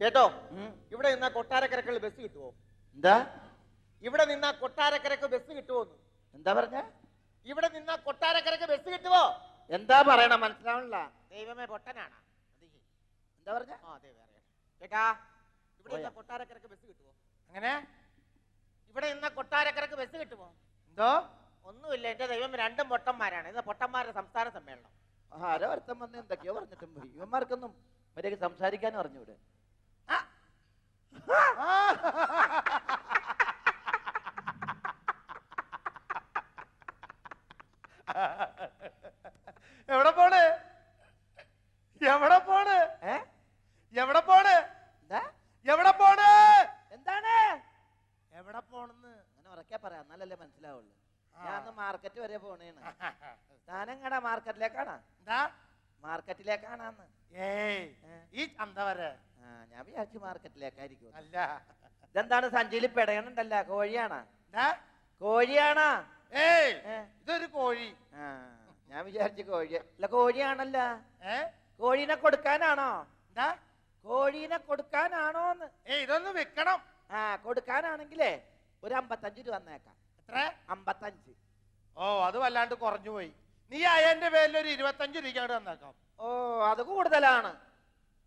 ചേട്ടോ ഇവിടെ നിന്നാ കൊട്ടാരക്കരക്കുള്ള ബസ് കിട്ടുമോ എന്താ? ഇവിടെ നിന്നാ കൊട്ടാരക്കരക്ക് ബസ് കിട്ടുമോ എന്താ പറഞ്ഞ? ഇവിടെ നിന്നാ കൊട്ടാരക്കരക്ക് ബസ് കിട്ടുമോ എന്താ പറയണ? മനസ്സിലാവണില്ല. ദൈവമേ പൊട്ടനാണ്. എന്താ പറഞ്ഞ? ആ അതെ വേറെ ചേട്ടാ ഇവിടെ? നിന്നാ കൊട്ടാരക്കരക്ക് ബസ് കിട്ടുമോ അങ്ങനെ ഇവിടെ നിന്നാ കൊട്ടാരക്കരക്ക് ബസ് കിട്ടുമോ എന്തോ? ഒന്നുമില്ല. എന്റെ ദൈവം രണ്ടും പൊട്ടന്മാരാണ്. ഇത് പൊട്ടന്മാരുടെ സംസ്ഥാന സമ്മേളനം. ആരോ അർത്ഥം വന്ന് എന്തൊക്കെയോ പറഞ്ഞിട്ടും ഇവന്മാർക്കൊന്നും മര്യാദ സംസാരിക്കാനും അറിഞ്ഞൂടെ? എവിടെ പോണ്? എവിടെ പോണ്? എവിടെ പോണ്? എന്താ? എവിടെ പോണ്? എന്താണ്? എവിടെ പോണെന്ന്? അങ്ങനെ ഉറക്കെ പറയാം. എന്നാലല്ലേ മനസ്സിലാവുള്ളൂ. ഞാൻ മാർക്കറ്റ് വരെ പോണേണ്. താനെങ്ങടാ മാർക്കറ്റിലേക്കാണാ എന്താ? മാർക്കറ്റിലേക്കാണാന്ന്. ഏയ് ഈ ചന്ത വരെ. ആ ഞാൻ വിചാരിച്ചു മാർക്കറ്റിലേക്കായിരിക്കും. അല്ല. ഇതെന്താണ് സഞ്ചിയിൽ പെടയണുണ്ടല്ല കോഴിയാണ്? എന്താ കോഴിയാണാ? ഏയ് ഏ? ഇതൊരു കോഴി. ആ ഞാൻ വിചാരിച്ചു കോഴി. അല്ല കോഴിയാണല്ല. ഏ? കോഴീനെ കൊടുക്കാനാണോ? എന്താ കോഴീനെ കൊടുക്കാനാണോന്ന്. ഏയ് ഇതൊന്ന് വെക്കണം ആ കൊടുക്കാനാണെങ്കിലേ ഒരു അമ്പത്തഞ്ച് രൂപ വന്നേക്കാം എത്ര? അമ്പത്തഞ്ച്. ഓ അത് വല്ലാണ്ട് കുറഞ്ഞു പോയി നീ അയന്റെ പേരിൽ ഒരു ഇരുപത്തഞ്ച് രൂപ അങ്ങോട്ട് തന്നേക്കാം. ഓ അത് കൂടുതലാണ്.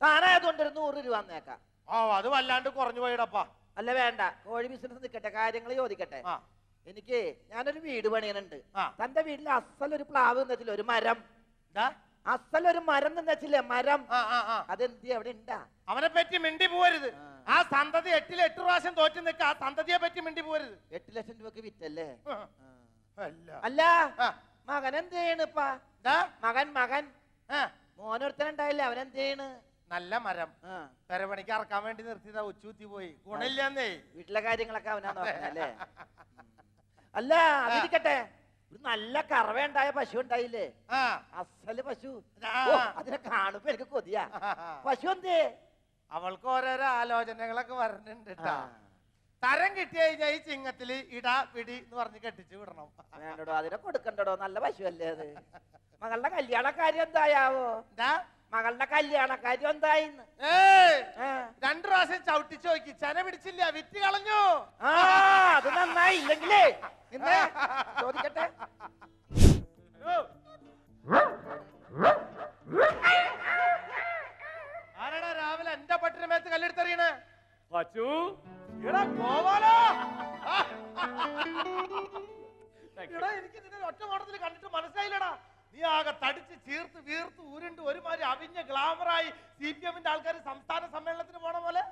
താനായതുകൊണ്ട് ഒരു നൂറ് രൂപ വന്നേക്കാം ഓ അത് വല്ലാണ്ട് കുറഞ്ഞു പോയിടപ്പാ. അല്ല വേണ്ട. കോഴി ബിസിനസ് നിൽക്കട്ടെ കാര്യങ്ങൾ ചോദിക്കട്ടെ. ആ. എനിക്ക് ഞാനൊരു വീട് പണിയണുണ്ട്. ആ. തന്റെ വീട്ടിൽ അസലൊരു പ്ലാവ് നിന്നില്ല ഒരു മരം. എന്താ? അസലൊരു മരം നിന്നില്ലേ മരം. ആ ആ ആ. അതെന്തി അവിടെ ഉണ്ടാ അവനെ പറ്റി മിണ്ടി പോവരുത്. ആ. ആ സന്തതി എട്ടിൽ എട്ട് പ്രാവശ്യം തോറ്റു നിൽക്ക ആ സന്തതിയെ പറ്റി മിണ്ടി പോവരുത്. എട്ട് ലക്ഷം രൂപക്ക് വിറ്റല്ലേ. ആ. അല്ല. അല്ല. ആ. മകൻ എന്ത് ചെയ്യണിപ്പാ മകൻ മകൻ. ആ, മോനൊരുത്തനുണ്ടായില്ലേ? അവൻ എന്ത് ചെയ്യണ് നല്ല മരം. പെരപണിക്ക് ഇറക്കാൻ വേണ്ടി നിർത്തിയതാ ഉച്ചൂത്തി പോയി. ഗുണില്ലെന്നേ വീട്ടിലെ കാര്യങ്ങളൊക്കെ അവനാണ് അല്ല അതിരിക്കട്ടെ. ഒരു നല്ല കറവയുണ്ടായ പശു ഉണ്ടായില്ലേ അസൽ പശു. അതിനെ കാണുമ്പോ എനിക്ക് കൊതിയാ. പശു എന്തേ? അവൾക്ക് ഓരോരോ ആലോചനകളൊക്കെ വരണുണ്ട്. തരം കിട്ടി കഴിഞ്ഞാൽ ഈ ചിങ്ങത്തിൽ ഇടാ പിടി എന്ന് പറഞ്ഞ് കെട്ടിച്ചു വിടണം. വേണ്ടടോ അതിനെ കൊടുക്കണ്ടടോ? നല്ല പശു അല്ലേ അത്. മകളുടെ കല്യാണ കാര്യം എന്തായാവോ? എന്താ? മകളുടെ കല്യാണ കാര്യം എന്തായിന്ന്. രണ്ടു പ്രാവശ്യം ചവിട്ടിച്ചു നോക്കി. ചന പിടിച്ചില്ല വിറ്റ് കളഞ്ഞു. ആ അത് നന്നായി. ഇല്ലെങ്കിലേ നിന്നെ ചോദിക്കട്ടെ. ആരാടാ രാവിലെ എന്റെ പട്ടിന് മേത്ത് കല്ലെടുത്തെറിയണേ? പച്ചു എടാ ഗോപാലോ എടാ എനിക്ക് നിന്നെ ഒറ്റ നോട്ടത്തിൽ കണ്ടിട്ട് മനസ്സിലായില്ലടാ. നീ ആകെ തടിച്ച് ചീർത്ത് വീർത്ത് ഉരുണ്ട് ഒരുമാതിരി അവിഞ്ഞ ഗ്ലാമറായി സി പി എമ്മിന്റെ ആൾക്കാർ സംസ്ഥാന സമ്മേളനത്തിന് പോണ പോലെ?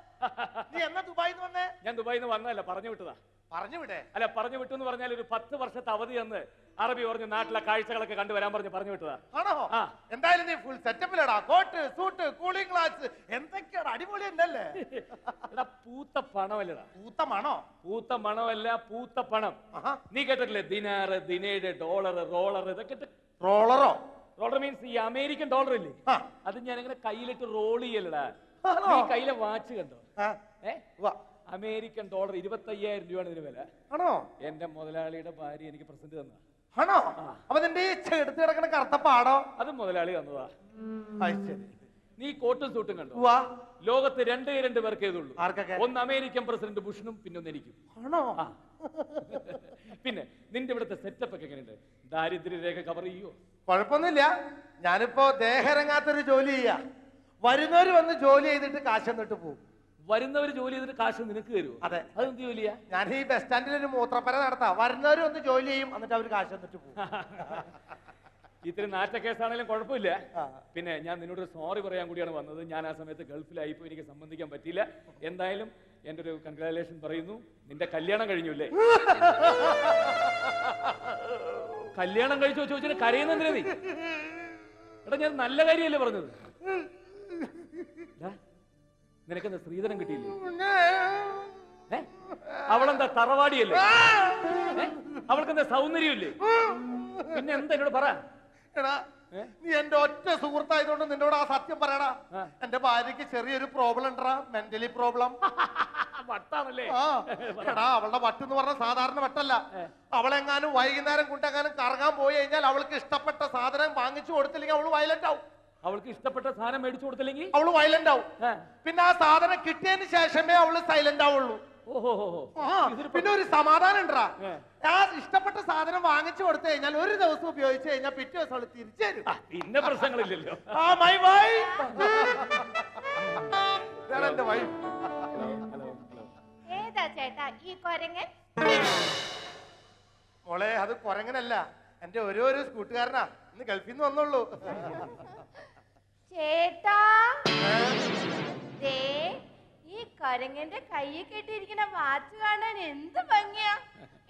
നീ എന്നാ ദുബായിന്ന് വന്നേ? ഞാൻ ദുബായിന്ന് വന്നതല്ല പറഞ്ഞു വിട്ടതാ. പറഞ്ഞു വിടേ. അല്ല പറഞ്ഞു വിട്ടു എന്ന് പറഞ്ഞാൽ ഒരു പത്ത് വർഷത്തെ അവധി എന്ന് അറബി പറഞ്ഞു നാട്ടിലെ കാഴ്ചകളൊക്കെ കണ്ടുവരാൻ പറഞ്ഞു പറഞ്ഞു വിട്ടതാ. ആണോ? ആ. എന്തായാലും നീ ഫുൾ സെറ്റപ്പിലടാ കോട്ട് സൂട്ട് കൂളിംഗ് ഗ്ലാസ് എന്തൊക്കെയാണ് അടിപൊളി ഉണ്ടല്ലേ എടാ പൂത്ത പണമല്ലടാ. പൂത്തമാണോ പൂത്ത മണമല്ല പൂത്ത പണം. ആഹാ. നീ കേട്ടിട്ടില്ലേ? ദിനാറ് ദിനേഡ് ഡോളർ റോളർ ഇതൊക്കെ റോളറോ? റോളർ മീൻസ് ഈ അമേരിക്കൻ ഡോളർ ഇല്ലേ? ആ. അത് ഞാൻ ഇങ്ങനെ കയ്യിലിട്ട് റോൾ ചെയ്യലടാ. ആണോ? നീ കയ്യിലെ വാച്ച് കണ്ടോ? ആ. ഏ? ഉവ്വ. അമേരിക്കൻ ഡോളർ ഇരുപത്തി അയ്യായിരം രൂപയാണ് ഇതിന് വില. ആണോ? എന്റെ മുതലാളിയുടെ ഭാര്യ എനിക്ക് പ്രസന്റ് തന്ന. ആണോ? അപ്പൊ നിന്റെ ഈ ചെടുത്ത് കിടക്കുന്ന കറുത്ത പാടോ? അത് മുതലാളി തന്നതാ. നീ കോട്ടും സൂട്ടും കണ്ടു. ലോകത്ത് രണ്ടേ രണ്ട് പേർക്ക് ഇതുള്ളൂ? ഒന്ന് അമേരിക്കൻ പ്രസിഡന്റ് ബുഷനും പിന്നെ ഒന്ന് എനിക്കും. ആണോ? പിന്നെ നിന്റെ ഇവിടുത്തെ സെറ്റപ്പ് ഒക്കെ എങ്ങനെയുണ്ട്? ദാരിദ്ര്യരേഖ കവർ ചെയ്യോ കുഴപ്പമൊന്നുമില്ല. ഞാനിപ്പോ ദേഹരങ്ങാത്തൊരു ജോലി ചെയ്യാ. വരുന്നവര് വന്ന് ജോലി ചെയ്തിട്ട് കാശ് എന്നിട്ട് പോകും വരുന്നവർ ജോലി ചെയ്തിട്ട് കാശ് നിനക്ക് തരുമോ അതെ. അതെന്ത് ജോലിയാ? ഞാൻ ഈ ബസ് സ്റ്റാൻഡിൽ ഒരു മൂത്രപ്പര നടത്താം. വരുന്നവര് ഒന്ന് ജോലി ചെയ്യും എന്നിട്ട് അവർ കാശ് തന്നിട്ട് പോകും. ഇത്തിരി നാറ്റ കേസാണെങ്കിലും കുഴപ്പമില്ല. പിന്നെ ഞാൻ നിന്നോട് സോറി പറയാൻ കൂടിയാണ് വന്നത്. ഞാൻ ആ സമയത്ത് ഗൾഫിലായിപ്പോ എനിക്ക് സംബന്ധിക്കാൻ പറ്റിയില്ല. എന്തായാലും എന്റെ ഒരു കൺഗ്രാലേഷൻ പറയുന്നു. നിന്റെ കല്യാണം കഴിഞ്ഞു അല്ലേ? കല്യാണം കഴിച്ചു വെച്ചിട്ട് കരയുന്നെന്തിനാ നീ? എടാ ഞാൻ നല്ല കാര്യമല്ലേ പറഞ്ഞത്? നിനക്കെന്താ സ്ത്രീധനം കിട്ടിയില്ലേ? അവളെന്താ തറവാടിയല്ലേ? അവൾക്കെന്താ സൗന്ദര്യമില്ലേ? പിന്നെ എന്താ എന്നോട് പറ? നീ എന്റെ ഒറ്റ സുഹൃത്തായതുകൊണ്ട് നിന്നോട് ആ സത്യം പറയടാ. എന്റെ ഭാര്യക്ക് ചെറിയൊരു പ്രോബ്ലം ഉണ്ടടാ മെന്റലി പ്രോബ്ലം വട്ടാണല്ലേ? എടാ അവളുടെ വട്ട് എന്ന് പറഞ്ഞ സാധാരണ വട്ടല്ല. അവളെങ്ങാനും വൈകുന്നേരം കൊണ്ടെങ്ങാനും കറങ്ങാൻ പോയി കഴിഞ്ഞാൽ അവൾക്ക് ഇഷ്ടപ്പെട്ട സാധനം വാങ്ങിച്ചു കൊടുത്തില്ലെങ്കിൽ അവൾ വയലന്റ് ആവും. അവൾക്ക് ഇഷ്ടപ്പെട്ട സാധനം മേടിച്ചു കൊടുത്തില്ലെങ്കിൽ? അവൾ വയലന്റ് ആവും. പിന്നെ ആ സാധനം കിട്ടിയതിന് ശേഷമേ അവൾ സൈലന്റ് ആവുള്ളൂ. ഓഹോ പിന്നെ ഒരു സമാധാനം ഉണ്ടാ ആ ഇഷ്ടപ്പെട്ട സാധനം വാങ്ങിച്ചു കൊടുത്തു കഴിഞ്ഞാൽ ഒരു ദിവസം ഉപയോഗിച്ചു കഴിഞ്ഞാൽ പിറ്റേ ദിവസം അവൾ തിരിച്ചു തരും. പിന്നെ പ്രശ്നങ്ങളില്ലല്ലോ. ആ മൈ വൈ എന്റെ ഹലോ. ഏതാ ചേട്ടാ ഈ കൊരങ്ങൻ? മോളെ അത് കൊരങ്ങനല്ല. എന്റെ ഓരോരോ കൂട്ടുകാരനാ. ഇന്ന് ഗൾഫിൽ നിന്ന് വന്നുള്ളൂ ചേട്ടാ. ദേ ഈ കൊരങ്ങന്റെ കയ്യിൽ കെട്ടിയിരിക്കുന്ന വാച്ച് കാണാൻ എന്ത് ഭംഗിയാ.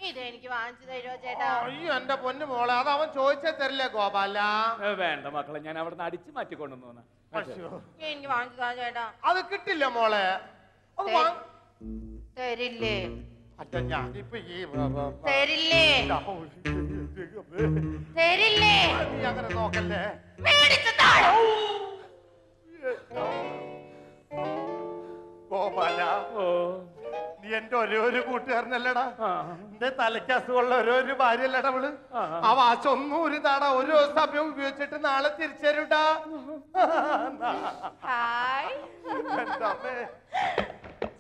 ഇത് എനിക്ക് വാങ്ങിച്ചു തരുമോ ചേട്ടാ? അയ്യോ എന്റെ പൊന്നു മോളെ അത് അവൻ ചോദിച്ചേ തരില്ല ഗോപാല. ഏ, വേണ്ട മക്കളെ ഞാൻ അവിടെ നിന്ന് അടിച്ചു മാറ്റിക്കൊണ്ടു വന്ന. അശ്ശോ. എനിക്ക് വാങ്ങിച്ചു താ ചേട്ടാ. അത് കിട്ടില്ല മോളെ. അത് തരില്ലേ? അച്ഛാ ഞാനിപ്പോ ഈ വ- വ- വ- തരില്ലേ തരില്ലേ? നീ അങ്ങനെ നോക്കല്ലേ. മേടിച്ചു താഴെ. ഗോപാല ഓ. നീ എന്റെ ഒരേ ഒരു കൂട്ടുകാരനല്ലടാ. എന്റെ തലയ്ക്ക് അസുഖമുള്ള ഒരേ ഒരു ഭാര്യയല്ലടാ അവൾ. ആ. വാശൊന്നും ഒരു താടാ ഒരു സമയം ഉപയോഗിച്ചിട്ട് നാളെ തിരിച്ചരുടാ?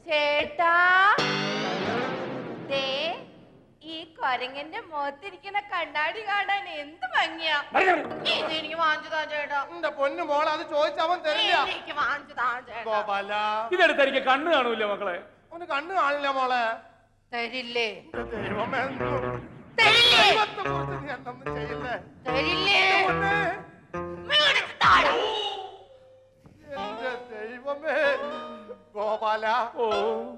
ചേട്ടാ. ദേ ഈ കൊരങ്ങന്റെ മുഖത്തിരിക്കുന്ന കണ്ണാടി കാണാൻ എന്ത് ഭംഗിയാ? ഇത് എനിക്ക് വാങ്ങിച്ചു താ ചേട്ടാ. എന്റെ പൊന്നു മോൾ അത് ചോദിച്ചവൻ തരില്ല. എനിക്ക് വാങ്ങിച്ചു താ ചേട്ടാ. ഗോപാല. ഇതെടുത്ത് എനിക്ക് കണ്ണ് കാണൂല മക്കളെ? ഒന്ന് കണ്ണ് കാണില്ല മോളെ. തരില്ലേ? എന്റെ ദൈവമേ തരില്ലേ? ദൈവത്തെ കുറിച്ച് നീ എന്തൊന്നും ചെയ്യില്ലേ? തരില്ലേ? പൊന്നേ, താഴെ. ഗോപാല ഓ.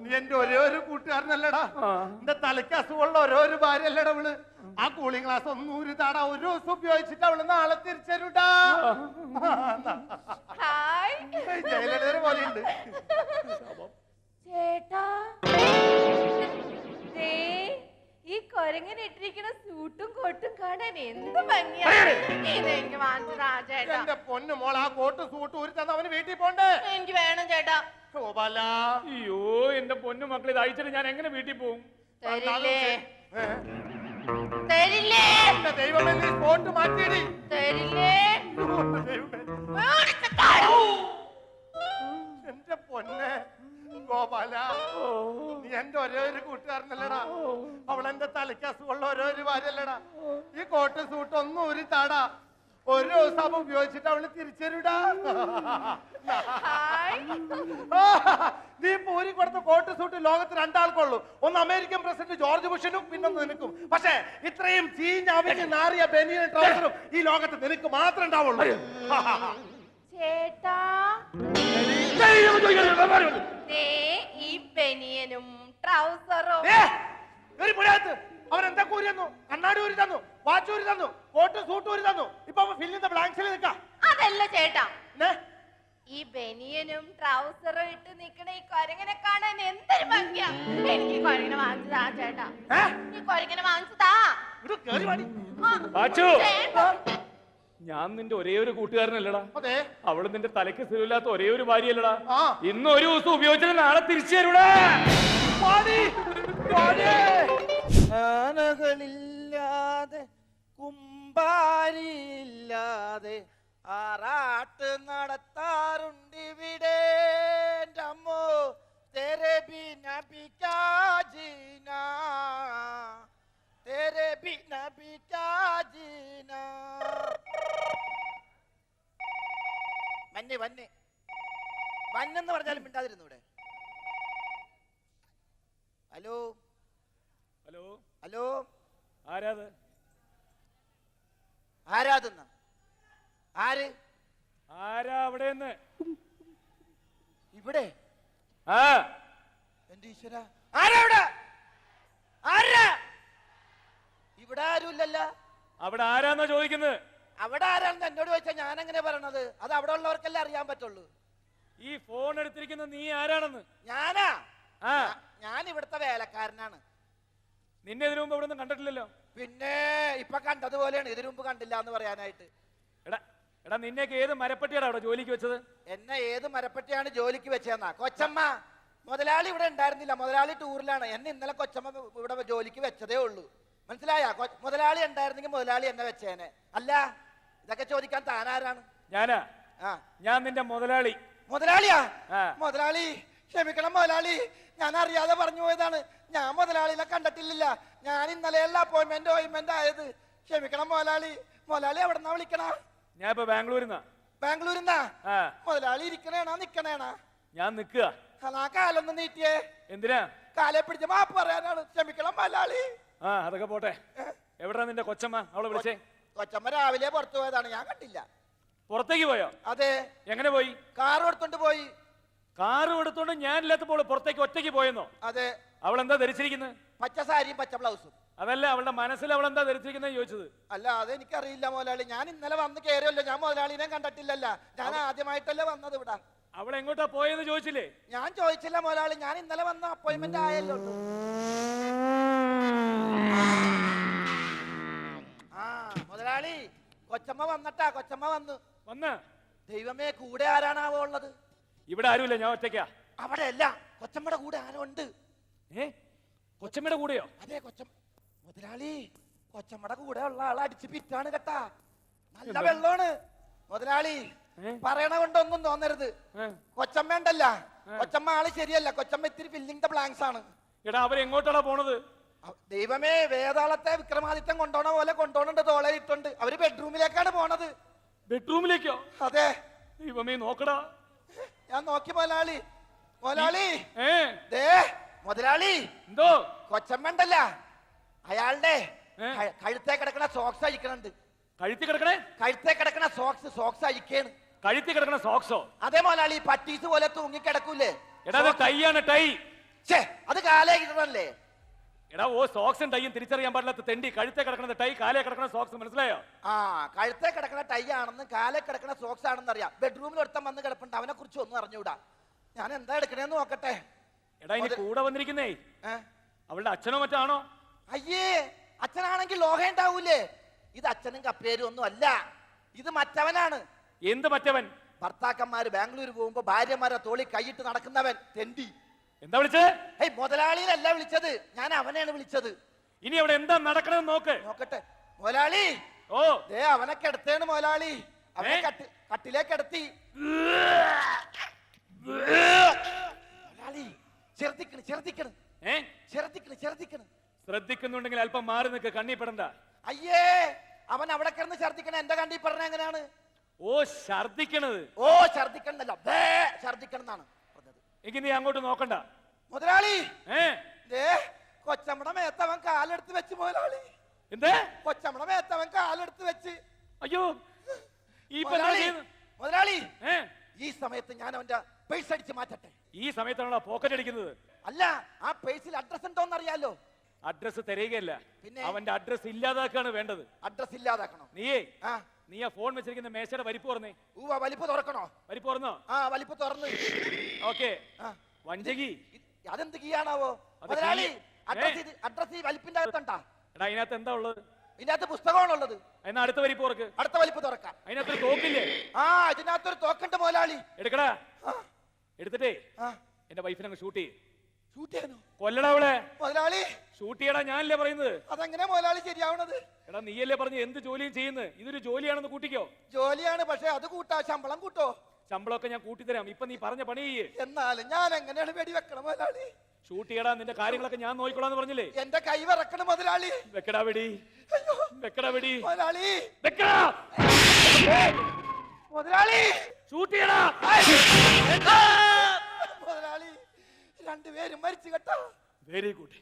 നീ എന്റെ ഒരേ ഒരു കൂട്ടുകാരനല്ലടാ. എന്റെ തലയ്ക്ക് അസുഖമുള്ള ഓരോ ഒരു ഭാര്യ അല്ലടാ അവൾ. ആ കൂളിംഗ് ഗ്ലാസ് ഒന്നും ഒരു താടാ ഒരു ദിവസം ഉപയോഗിച്ചിട്ട് അവൾ നാളെ തിരിച്ചരുടാ. ഹായ് ജയിലടേരെ പോലെയുണ്ട് ചേട്ടാ. ദേ ഈ കൊരങ്ങനെ ഇട്ടിരിക്കുന്ന സൂട്ടും കോട്ടും കാണാൻ എന്ത് ഭംഗിയാണ് എനിക്ക് ചേട്ടാ. എന്റെ പൊന്നു മോൾ ആ കോട്ട് സൂട്ട് ഊരി തന്ന അവന് വീട്ടിൽ പോണ്ടേ? എനിക്ക് വേണം ചേട്ടാ. ഗോപാല. അയ്യോ എന്റെ പൊന്നു മക്കൾ ഇത് അയച്ചിട്ട് ഞാൻ എങ്ങനെ വീട്ടിൽ പോകും തരില്ലേ? ഏ? തരില്ലേ? എന്റെ ദൈവമേ നീ മാറ്റിയിടി. തരില്ലേ? ദൈവമേ. മേടിച്ചു താഴെ. എന്റെ പൊന്നെ ഗോപാല. നീ എന്റെ ഒരേ ഒരു കൂട്ടുകാരനല്ലടാ. അവളെന്റെ തലയ്ക്ക് അസുഖമുള്ള ഓരോ ഒരു ഭാര്യല്ലടാ ഈ കോട്ട് സൂട്ട് ഒന്നും ഒരു താടാ ഒരു ദിവസം അപ്പൊ ഉപയോഗിച്ചിട്ട് അവൾ തിരിച്ചരുടാ. നീ പൂരി കൊടുത്ത കോട്ട് സൂട്ട് ലോകത്ത് രണ്ടാൾക്കുള്ളൂ. ഒന്ന് അമേരിക്കൻ പ്രസിഡന്റ് ജോർജ് ബുഷനും പിന്നൊന്ന് നിനക്കും. പക്ഷേ ഇത്രയും ചീഞ്ഞ അവിഞ്ഞ് നാറിയ ബനിയൻ ട്രൗസറും ഈ ലോകത്ത് നിനക്ക് മാത്രം ഉണ്ടാവുള്ളൂ. ചേട്ടാ. ഈ ബനിയനും ട്രൗസറും. ഒരു പുഴയത്ത് അവൻ എന്താ കൂരി തന്നു? കണ്ണാടി ഊരി തന്നു വാച്ച് ഊരി തന്നു കോട്ട് സൂട്ട് ഊരി തന്നു. ഇപ്പൊ ഫില്ല് ചെയ്ത ബ്ലാങ്ക്സിൽ നിൽക്കാം അതല്ല ചേട്ടാ. ഈ ബനിയനും ട്രൗസറും ഇട്ട് നിക്കണ ഈ കൊരങ്ങനെ കാണാൻ എന്തൊരു ഭംഗിയാ. എനിക്ക് ഈ കൊരങ്ങനെ വാങ്ങിച്ചതാ ചേട്ടാ? ഈ കൊരങ്ങനെ വാങ്ങിച്ചതാ കേറി വാടി. പാച്ചു ഞാൻ നിന്റെ ഒരേ ഒരു കൂട്ടുകാരനല്ലടാ. അതെ. അവൾ നിന്റെ തലയ്ക്ക് സ്ഥിരമില്ലാത്ത ഒരേ ഒരു ഭാര്യയല്ലടാ. ആ. ഇന്ന് ഒരു ദിവസം ഉപയോഗിച്ചത് നാളെ തിരിച്ചു തരൂടാ. വാടി. വാടി. ആനകളില്ലാതെ കുമ്പാരിയില്ലാതെ ആറാട്ട് നടത്താറുണ്ടിവിടെ ഇവിടെ. അമ്മോ തെരെ ബിന ബിക്കാജീന തെരെ ബിന ബിക്കാജീന വന്നെ വന്നെ. വന്നെന്ന് പറഞ്ഞാലും മിണ്ടാതിരുന്നു ഇവിടെ? ഹലോ? ഹലോ? ഹലോ? ആരാത്? ആരാതെന്ന ആര്? ആരാ അവിടെ ഇവിടെ? ആ. എന്റെ ഈശ്വര. ആരാ ഇവിടെ? ആരാ? ഇവിടെ ആരുമില്ലല്ല അവിടെ ആരാന്നാ ചോദിക്കുന്നത് അവിടെ ആരാണെന്ന് എന്നോട് ചോദിച്ചാൽ ഞാൻ എങ്ങനെ പറയണത്? അത് അവിടെ ഉള്ളവർക്കല്ലേ അറിയാൻ പറ്റുള്ളൂ. ഈ ഫോൺ എടുത്തിരിക്കുന്ന നീ ആരാണെന്ന്? ഞാനാ? ആ. ഞാൻ ഇവിടുത്തെ വേലക്കാരനാണ്. നിന്നെ ഇതിനു മുമ്പ് ഇവിടെ കണ്ടിട്ടില്ലല്ലോ. പിന്നെ ഇപ്പൊ കണ്ടതുപോലെയാണ് ഇതിനു മുമ്പ് കണ്ടില്ല എന്ന് പറയാനായിട്ട്. എടാ എടാ നിന്നെയൊക്കെ ഏത് മരപ്പട്ടിയാണ് അവിടെ ജോലിക്ക് വെച്ചത്? എന്നെ ഏത് മരപ്പെട്ടിയാണ് ജോലിക്ക് വെച്ചതെന്നാ? കൊച്ചമ്മ മുതലാളി ഇവിടെ ഉണ്ടായിരുന്നില്ല. മുതലാളി ടൂറിലാണ്. എന്നെ ഇന്നലെ കൊച്ചമ്മ ഇവിടെ ജോലിക്ക് വെച്ചതേ ഉള്ളൂ. മനസ്സിലായ? മുതലാളി ഉണ്ടായിരുന്നെങ്കിൽ മുതലാളി എന്നെ വെച്ചേനെ. അല്ല ഇതൊക്കെ ചോദിക്കാൻ താനാരാണ്? ഞാനാ? ആ. ഞാൻ നിന്റെ മുതലാളി. മുതലാളിയാ? മുതലാളി ക്ഷമിക്കണം മുതലാളി. ഞാൻ അറിയാതെ പറഞ്ഞു പോയതാണ്. ഞാൻ മുതലാളിനെ കണ്ടിട്ടില്ല ഞാൻ ഇന്നലെയല്ല അപ്പോയിന്റ്മെന്റ് ഓയിന്റ്മെന്റ് ആയത്. ക്ഷമിക്കണം മുതലാളി. മുതലാളി എവിടെന്നാ വിളിക്കണ? ഞാൻ ഇപ്പൊ ബാംഗ്ലൂരിന്നാ? ആ. മുതലാളി ഇരിക്കണേണാ നിക്കണേണാ? ഞാൻ നിക്കുക അതാ കാലൊന്ന് നീട്ടിയേ. എന്തിനാ? കാലെ പിടിച്ച മാപ്പ് പറയാനാണ്. ക്ഷമിക്കണം മുതലാളി. ആ അതൊക്കെ പോട്ടെ. എവിടാ നിന്റെ കൊച്ചമ്മ? അവളെ വിളിച്ചേ. കൊച്ചമ്മ രാവിലെ പുറത്തു പോയതാണ്. ഞാൻ കണ്ടില്ല. പുറത്തേക്ക് പോയോ? അതെ. എങ്ങനെ പോയി? കാർ എടുത്തോണ്ട് പോയി. കാറ് എടുത്തോണ്ട് ഞാനില്ലാത്തപ്പോൾ പുറത്തേക്ക് ഒറ്റയ്ക്ക് പോയെന്നോ? അതെ. അവൾ എന്താ ധരിച്ചിരിക്കുന്നത് പച്ച സാരിയും പച്ച ബ്ലൗസും. അതല്ല അവളുടെ മനസ്സിൽ അവൾ എന്താ ധരിച്ചിരിക്കുന്നത് ചോദിച്ചത്? അല്ല അത് എനിക്കറിയില്ല മുതലാളി ഞാൻ ഇന്നലെ വന്ന് കയറിയല്ലോ ഞാൻ മുതലാളിനെ കണ്ടിട്ടില്ലല്ല. ഞാൻ ആദ്യമായിട്ടല്ലേ വന്നത് ഇവിടെ. അവൾ എങ്ങോട്ടാ പോയെന്ന് ചോദിച്ചില്ലേ? ഞാൻ ചോദിച്ചില്ല മുതലാളി ഞാൻ ഇന്നലെ വന്ന അപ്പോയിന്റ്മെന്റ് ആയല്ലോ ആ മുതലാളി കൊച്ചമ്മ വന്നട്ടാ കൊച്ചമ്മ വന്ന്. വന്ന്? ദൈവമേ കൂടെ ആരാണാവോ ഉള്ളത് ഇവിടെ ആരുമില്ല ഞാൻ ഒറ്റയ്ക്കാ. അവിടെ അല്ല കൊച്ചമ്മയുടെ കൂടെ ആരോ ഉണ്ട് ഏ? കൊച്ചമ്മയുടെ കൂടെയോ? അതെ കൊച്ചമ്മ മുതലാളി കൊച്ചമ്മയുടെ കൂടെ ഉള്ള ആളെ അടിച്ച് പിറ്റാണ് കേട്ടാ. നല്ല? വെള്ളമാണ്. മുതലാളി പറയണ കൊണ്ടൊന്നും തോന്നരുത്? കൊച്ചമ്മ ഉണ്ടല്ല. കൊച്ചമ്മ ആൾ ശരിയല്ല. കൊച്ചമ്മ ഇത്തിരി ഫില്ലിംഗ് ദ ബ്ലാങ്ക്സ് ആണ്. എടാ അവരെങ്ങോട്ടാടാ പോണത്? ദൈവമേ വേതാളത്തെ വിക്രമാദിത്യം കൊണ്ടോണ പോലെ കൊണ്ടോണുണ്ട് തോളയിട്ടുണ്ട് അവർ ബെഡ്റൂമിലേക്കാണ് പോണത്. ബെഡ്റൂമിലേക്കോ അതെ. ദൈവമേ നോക്കടാ. ഞാൻ നോക്കി മുതലാളി. മുതലാളി. ഏ? ദേ മുതലാളി എന്തോ? കൊച്ചമ്മണ്ടല്ല അയാളുടെ? കഴുത്തേ കിടക്കണ സോക്സ് അഴിക്കണുണ്ട്. കഴുത്തി കിടക്കണേ? കഴുത്തേ കിടക്കണ സോക്സ് സോക്സ് അഴിക്കാണ്. കഴുത്തി കിടക്കണ സോക്സോ അതേ മുതലാളി പട്ടീസ് പോലെ തൂങ്ങി കിടക്കൂലേ എടാ അത് ടൈയാണ് ടൈ. ഛേ അത് കാലേ കിട്ടണല്ലേ? എടാ ഓ സോക്സും ടൈയും തിരിച്ചറിയാൻ പാടില്ലാത്ത തെണ്ടി കഴുത്തെ കിടക്കുന്ന ടൈ കാലേ കിടക്കണ സോക്സ് മനസ്സിലായോ? ആ കഴുത്തേ കിടക്കണ ടൈ ആണെന്ന് കാലേ കിടക്കണ സോക്സ് ആണെന്ന് അറിയാം. ബെഡ്റൂമിൽ ഒരുത്തം വന്ന് കിടപ്പുണ്ട്. അവനെ കുറിച്ച് ഒന്നും അറിഞ്ഞൂടാ ഞാൻ എന്താ എടുക്കണേന്ന് നോക്കട്ടെ. എടാ ഇനി കൂടെ വന്നിരിക്കുന്നേ. അവളുടെ അച്ഛനോ മറ്റാണോ? അയ്യേ അച്ഛനാണെങ്കിൽ ലോഹ ഉണ്ടാവൂലേ? ഇത് അച്ഛനും കപ്പേരും ഒന്നും അല്ല. ഇത് മറ്റവനാണ്. എന്ത് മറ്റവൻ? ഭർത്താക്കന്മാര് ബാംഗ്ലൂർ പോകുമ്പോ ഭാര്യമാരെ തോളി കൈയിട്ട് നടക്കുന്നവൻ തെണ്ടി. എന്താ വിളിച്ചത്? ഏയ് മുതലാളിയിലല്ല വിളിച്ചത്. ഞാൻ അവനെയാണ് വിളിച്ചത്. ഇനി അവിടെ എന്താ നടക്കണമെന്ന് നോക്ക്. നോക്കട്ടെ. മുതലാളി! ഓ. ദേ അവനെ കിടത്തേണ് മുതലാളി. അവനെ കട്ടിലേക്ക് കിടത്തി. മുതലാളി ഏ? ചെറുതിക്കണ് ശ്രദ്ധിക്കുന്നുണ്ടെങ്കിൽ അല്പം മാറി നിൽക്ക് കണ്ണിപ്പെടണ്ട അയ്യേ അവൻ അവിടെ കിടന്ന് ഛർദിക്കണ എന്റെ കണ്ടി പറഞ്ഞ എങ്ങനെയാണ്? ഓ ഛർദിക്കണത്. ഓ ഛർദിക്കണല്ല ബേ ഛർദിക്കണം എന്നാണ് പറഞ്ഞത്. എങ്കിൽ നീ അങ്ങോട്ട് നോക്കണ്ട. മുതലാളി! ഏ? ദേ കൊച്ചമ്മടെ മേത്തവൻ കാലെടുത്ത് വെച്ച് മുതലാളി. എന്തേ? കൊച്ചമ്മടെ മേത്തവൻ കാലെടുത്ത് വെച്ച്. അയ്യോ ഈ മുതലാളി ഈ സമയത്ത് ഞാൻ അവന്റെ പൈസ അടിച്ച് മാറ്റട്ടെ. ഈ സമയത്താണോ പോക്കറ്റ് അടിക്കുന്നത്. അല്ല ആ പേഴ്സിൽ അഡ്രസ് ഉണ്ടോന്ന് അറിയാലോ അഡ്രസ് തരികയല്ല. പിന്നെ? അവന്റെ അഡ്രസ് ഇല്ലാതാക്കാണ് വേണ്ടത്. അഡ്രസ് ഇല്ലാതാക്കണോ. നീയേ ആ. നീ ആ ഫോൺ വെച്ചിരിക്കുന്ന മേശയുടെ വലിപ്പ് പറഞ്ഞേ ഊവ വലിപ്പ് തുറക്കണോ? വലിപ്പ് പറഞ്ഞോ ആ വലിപ്പ് തുറന്ന്. ഓക്കേ ആ. വഞ്ചകി. ഇത് അതെന്ത് കീയാണാവോ? അത് മുതലാളി അഡ്രസ് ഏ? ഇത് അഡ്രസ് ഈ വലിപ്പിന്റെ അകത്തുണ്ടാ എടാ അതിനകത്ത് എന്താ ഉള്ളത്? ഇതിനകത്ത് പുസ്തകമാണുള്ളത്. എന്നാ അടുത്ത വലിപ്പ് തുറക്ക്. അടുത്ത വലിപ്പ് തുറക്കാം. അതിനകത്തൊരു തോക്കില്ലേ? ആ ഇതിനകത്തൊരു തോക്കുണ്ട് മുതലാളി. എടുക്കടാ. എടുത്തിട്ടേ. എന്റെ വൈഫിനെ ഷൂട്ട് ചെയ്യ്. ഷൂട്ട് ചെയ്യാനോ? കൊല്ലടാ അവളെ. മുതലാളി. ഷൂട്ട് ചെയ്യടാ ഞാനല്ലേ പറയുന്നത്? അതെങ്ങനെ മുതലാളി ശരിയാവണത്? എടാ നീയല്ലേ പറഞ്ഞു എന്ത് ജോലിയും ചെയ്യുന്നത്? ഇതൊരു ജോലിയാണെന്ന് കൂട്ടിക്കോ. ജോലിയാണ് പക്ഷെ അത് കൂട്ടാ ശമ്പളം കൂട്ടോ? ശമ്പളമൊക്കെ ഞാൻ കൂട്ടിത്തരാം. ഇപ്പൊ നീ പറഞ്ഞ പണി ചെയ്യേ. എന്നാലും ഞാൻ എങ്ങനെയാണ് വെടിവെക്കണം മുതലാളി? ഷൂട്ട് ചെയ്യടാ നിന്റെ കാര്യങ്ങളൊക്കെ ഞാൻ നോക്കിക്കോളാന്ന് പറഞ്ഞില്ലേ? എന്റെ കൈ വിറക്കണം മുതലാളി. വെക്കടാ വെടി. വെക്കടാ വെടി. മുതലാളി. വെക്കടാ. മുതലാളി. ഷൂട്ട് ചെയ്യടാ. മുതലാളി രണ്ടുപേരും മരിച്ചു കേട്ടോ. വെരി ഗുഡ്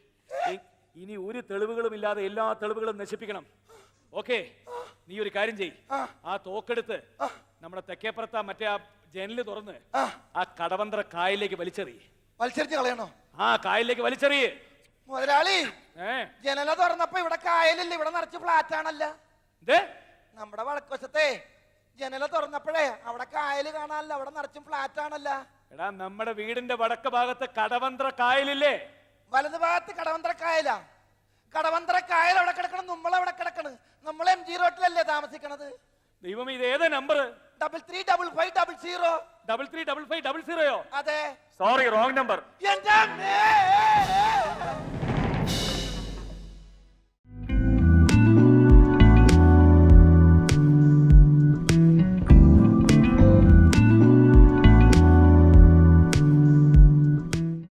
ഇനി ഒരു തെളിവുകളും ഇല്ലാതെ എല്ലാ തെളിവുകളും നശിപ്പിക്കണം. ഓക്കെ നീ ഒരു കാര്യം ചെയ് ആ. തോക്കെടുത്ത് നമ്മുടെ തെക്കേപ്പുറത്ത് ആ മറ്റേ ആ ജനൽ തുറന്ന് ആ. കടവന്ത്ര കായലിലേക്ക് വലിച്ചെറി മത്സരിച്ച് കളയണോ? ആ കായലിലേക്ക് വലിച്ചെറിയ. മുതലാളി ഏ? ജനല തുറന്നപ്പോ ഇവിടെ കായലില്ല? ഇവിടെ നിറച്ച് ഫ്ലാറ്റ് ആണല്ലേ. നമ്മുടെ വടക്കുവശത്തെ ജനല തുറന്നപ്പോഴേ അവിടെ കായൽ കാണാനല്ല അവിടെ നിറച്ചും ഫ്ലാറ്റ് ആണല്ല. എടാ നമ്മുടെ വീടിന്റെ വടക്ക് ഭാഗത്ത് കടവന്ത്ര കായലില്ലേ? വലത് ഭാഗത്ത് കടവന്ത്ര കായലാ. കടവന്ത്ര കായൽ അവിടെ കിടക്കണം നമ്മൾ അവിടെ കിടക്കണം. നമ്മൾ എം ജി റോട്ടിലല്ലേ താമസിക്കണത്. ദൈവം ഇത് ഏത് number double three double five double zero double three double five double സീറോയോ അതെ. സോറി റോങ് നമ്പർ അമ്മേ!